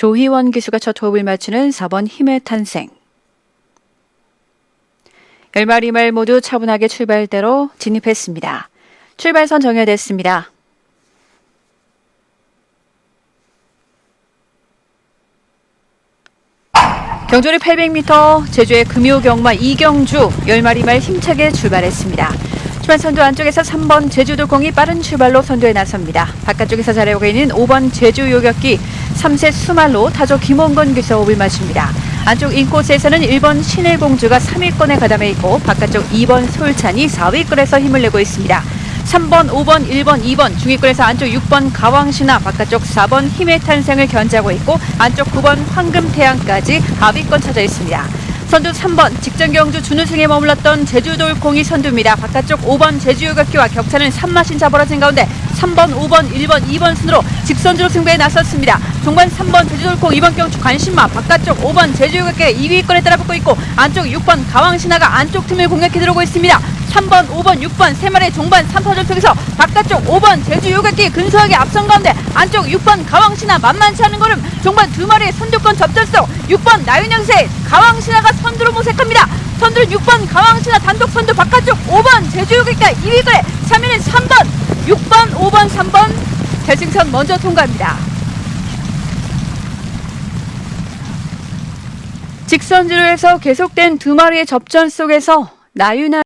조희원 기수가 첫 호흡을 맞추는 4번 힘의 탄생. 10마리 말 모두 차분하게 출발대로 진입했습니다. 출발선 정해됐습니다. 경주리 800m 제주의 금요경마 이경주 10마리 말 힘차게 출발했습니다. 출발 선두 안쪽에서 3번 제주도 공이 빠른 출발로 선두에 나섭니다. 바깥쪽에서 잘해오고 있는 5번 제주 요격기 3세 수말로 타조 김원건 기수 호흡을 마칩니다. 안쪽 인코스에서는 1번 신일공주가 3위권에 가담해 있고 바깥쪽 2번 솔찬이 4위권에서 힘을 내고 있습니다. 3번, 5번, 1번, 2번 중위권에서 안쪽 6번 가왕신화 바깥쪽 4번 힘의 탄생을 견제하고 있고 안쪽 9번 황금태양까지 하위권 찾아 있습니다. 선두 3번 직전 경주 준우승에 머물렀던 제주돌콩이 선두입니다. 바깥쪽 5번 제주유격기와 격차는 3마신 차 벌어진 가운데 3번, 5번, 1번, 2번 순으로 직선주로 승부에 나섰습니다. 종반 3번 제주돌콩 2번 경주 관심마 바깥쪽 5번 제주유격기가 2위권에 따라붙고 있고 안쪽 6번 가왕신화가 안쪽 틈을 공략해 들어오고 있습니다. 3번, 5번, 6번 세 마리 종반 3파전 속에서 바깥쪽 5번 제주 요격기 근소하게 앞선 가운데 안쪽 6번 가왕신화 만만치 않은 걸음 종반 두 마리의 선두권 접전속 6번 나윤영세 가왕신화가 선두로 모색합니다. 선두는 6번 가왕신화 단독 선두 바깥쪽 5번 제주 요격기가 2위권에 3위는 3번, 6번, 5번, 3번 결승선 먼저 통과합니다. 직선주로에서 계속된 두 마리의 접전 속에서 나윤아